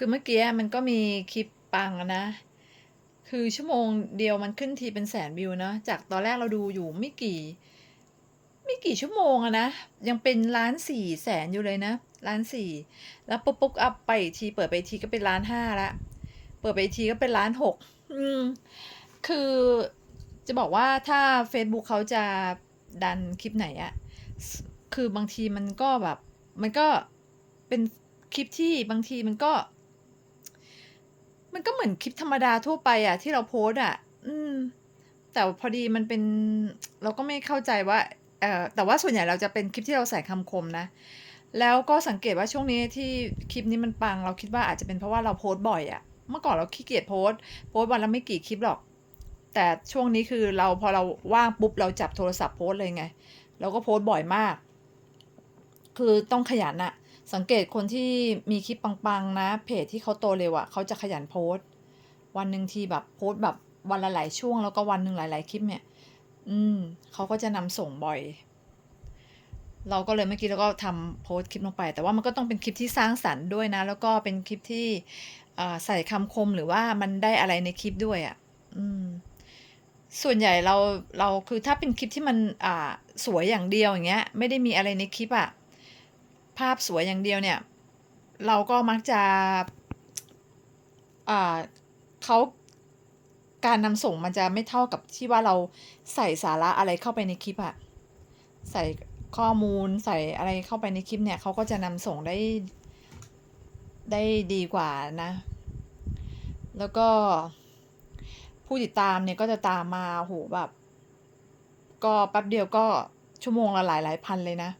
คือเมื่อกี้มันก็มีคลิปปังอะนะ คือชั่วโมงเดียวมันขึ้นทีเป็นแสนวิวเนาะจากตอนแรกเราดูอยู่ไม่กี่ ไม่กี่ชั่วโมงอะนะ ยังเป็นล้านสี่แสนอยู่เลยนะล้านสี่แล้วปุ๊บปุ๊บอัพไปทีเปิดไปทีก็เป็นล้านห้าละเปิดไปทีก็เป็นล้านหกอืมคือจะบอกว่าถ้า Facebook เขาจะดันคลิปไหนอะคือบางทีมันก็แบบ มันก็เป็นคลิปที่บางทีมันก็ มันก็เหมือนคลิปธรรมดาทั่วไปอะที่เราโพสอะอืม แต่พอดีมันเป็น เราก็ไม่เข้าใจว่าเอ่อแต่ว่าส่วนใหญ่เราจะเป็นคลิปที่เราใส่คำคมนะ แล้วก็สังเกตว่าช่วงนี้ที่คลิปนี้มันปัง เราคิดว่าอาจจะเป็นเพราะว่าเราโพสต์บ่อยอะเมื่อก่อนเราขี้เกียจโพสต์โพสต์วันละไม่กี่คลิปหรอก แต่ช่วงนี้คือเราพอเราว่างปุ๊บเราจับโทรศัพท์โพสต์เลยไง เราก็โพสต์บ่อยมาก คือต้องขยันอะ สังเกตคนที่มีคลิปปังๆนะ เพจที่เขาโตเร็วอะเขาจะขยันโพสต์ วันหนึ่งทีแบบโพสต์แบบวันละหลายช่วงแล้วก็วันหนึ่งหลาย ๆ คลิปเนี่ย อืมเขาก็จะนำส่งบ่อย เราก็เลยเมื่อกี้เราก็ทำโพสต์คลิปลงไป แต่ว่ามันก็ต้องเป็นคลิปที่สร้างสรรค์ด้วยนะ แล้วก็เป็นคลิปที่อ่าใส่คำคมหรือว่ามันได้อะไรในคลิปด้วยอะอืม ส่วนใหญ่เราเราคือถ้าเป็นคลิปที่มันอ่าสวยอย่างเดียวอย่างเงี้ย ไม่ได้มีอะไรในคลิปอะ ภาพสวยอย่างเดียวเนี่ย เราก็มักจะเขาการนำส่งมันจะไม่เท่ากับที่ว่าเราใส่สาระอะไรเข้าไปในคลิปอะใส่ข้อมูลใส่อะไรเข้าไปในคลิปเนี่ยเขาก็จะนำส่งได้ได้ดีกว่านะ แล้วก็ผู้ติดตามเนี่ยก็จะตามมาโหแบบ ก็แป๊บเดียวก็ชั่วโมงละหลายหลายพันเลยนะ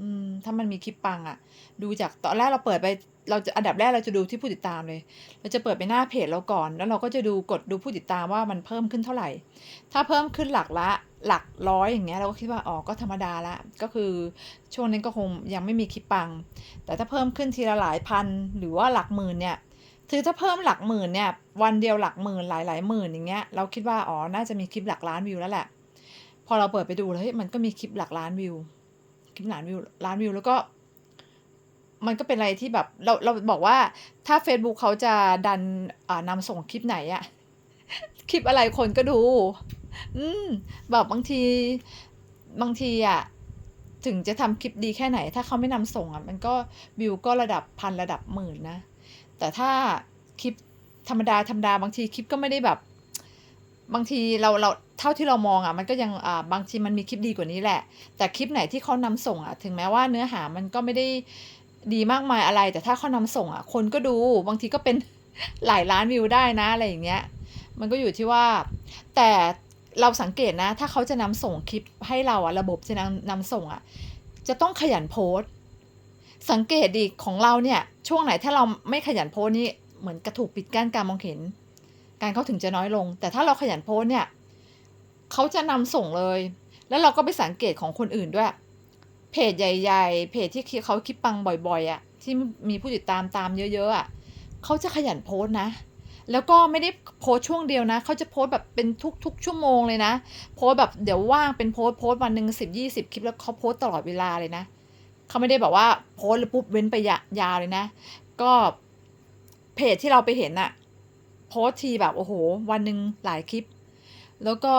อืมถ้ามันมีคลิปปังอะดูจากตอนแรกเราเปิดไป เราจะอันดับแรกเราจะดูที่ผู้ติดตามเลย เราจะเปิดไปหน้าเพจเราก่อน แล้วเราก็จะดูกดดูผู้ติดตามว่ามันเพิ่มขึ้นเท่าไหร่ ถ้าเพิ่มขึ้นหลักละหลักร้อยอย่างเงี้ยเราก็คิดว่าอ๋อก็ธรรมดาละก็คือช่วงนั้นก็คงยังไม่มีคลิปปัง แต่ถ้าเพิ่มขึ้นทีละหลายพันหรือว่าหลักหมื่นเนี่ยคือถ้าเพิ่มหลักหมื่นเนี่ยวันเดียวหลักหมื่นหลายหลายหมื่นอย่างเงี้ยเราคิดว่าอ๋อน่าจะมีคลิปหลักล้านวิวแล้วแหละ พอเราเปิดไปดูแล้วเฮ้ยมันก็มีคลิปหลักล้านวิว คลิปหลานวิวล้านวิวแล้วก็มันก็เป็นอะไรที่แบบเราเราบอกว่าถ้า Facebook เขาจะดันอ่านำส่งคลิปไหนอะคลิปอะไรคนก็ดู อืมแบบบางทีบางทีอะถึงจะทำคลิปดีแค่ไหน ถ้าเขาไม่นำส่งอะมันก็วิวก็ระดับพันระดับหมื่นนะ แต่ถ้าคลิปธรรมดาธรรมดาบางทีคลิปก็ไม่ได้แบบ บางทีเราเราเท่าที่เรามองอะมันก็ยังอ่าบางทีมันมีคลิปดีกว่านี้แหละ แต่คลิปไหนที่เขานำส่งอะถึงแม้ว่าเนื้อหามันก็ไม่ได้ดีมากมายอะไร แต่ถ้าเขานำส่งอะคนก็ดูบางทีก็เป็นหลายล้านวิวได้นะอะไรอย่างเงี้ย มันก็อยู่ที่ว่า แต่เราสังเกตนะ ถ้าเขาจะนำส่งคลิปให้เราอะระบบจะนำนำส่งอะจะต้องขยันโพสต์ สังเกตดิของเราเนี่ย ช่วงไหนถ้าเราไม่ขยันโพสต์นี่เหมือนกระถูกปิดกั้นการมองเห็นารเข้าถึงจะน้อยลง แต่ถ้าเราขยันโพสเนี่ยเขาจะนำส่งเลย แล้วเราก็ไปสังเกตของคนอื่นด้วย เพจใหญ่ ๆ เพจที่เขาคลิปปังบ่อยๆอะที่มีผู้ติดตามตามเยอะ ๆอะเขาจะขยันโพสนะแล้วก็ไม่ได้โพสช่วงเดียวนะ เขาจะโพสแบบเป็นทุกๆ ชั่วโมงเลยนะ โพสแบบเดี๋ยวว่างเป็นโพสโพสวันหนึ่งสิบยี่สิบคลิปแล้วเขาโพสตลอดเวลาเลยนะ เขาไม่ได้แบบว่าโพสแล้วปุ๊บเว้นไปยะยาวเลยนะ ก็เพจที่เราไปเห็นอะ โพสทีแบบโอ้โห วันหนึ่งหลายคลิป แล้วก็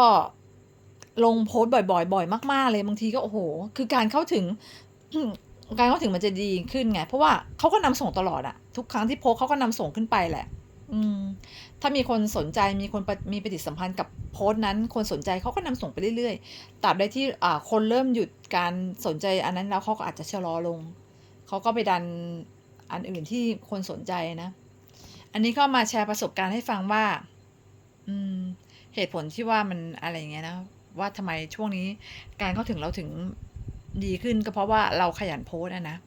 ลงโพสบ่อยๆบ่อยมากๆเลยบางทีก็โอ้โห คือการเข้าถึงการเข้าถึงมันจะดีขึ้นไง เพราะว่าเขาก็นำส่งตลอดอะทุกครั้งที่โพสเขาก็นำส่งขึ้นไปแหละ อืม ถ้ามีคนสนใจมีคนมีปฏิสัมพันธ์กับโพสต์นั้น คนสนใจเขาก็นำส่งไปเรื่อยๆตราบใดที่อ่าคนเริ่มหยุดการสนใจอันนั้นแล้วเขาก็อาจจะชะลอลงเขาก็ไปดันอันอื่นที่คนสนใจนะ อันนี้ก็มาแชร์ประสบการณ์ให้ฟังว่า อืม เหตุผลที่ว่ามันอะไรอย่างเงี้ยนะ ว่าทำไมช่วงนี้การเข้าถึงเราถึงดีขึ้นก็เพราะว่าเราขยันโพสอะนะ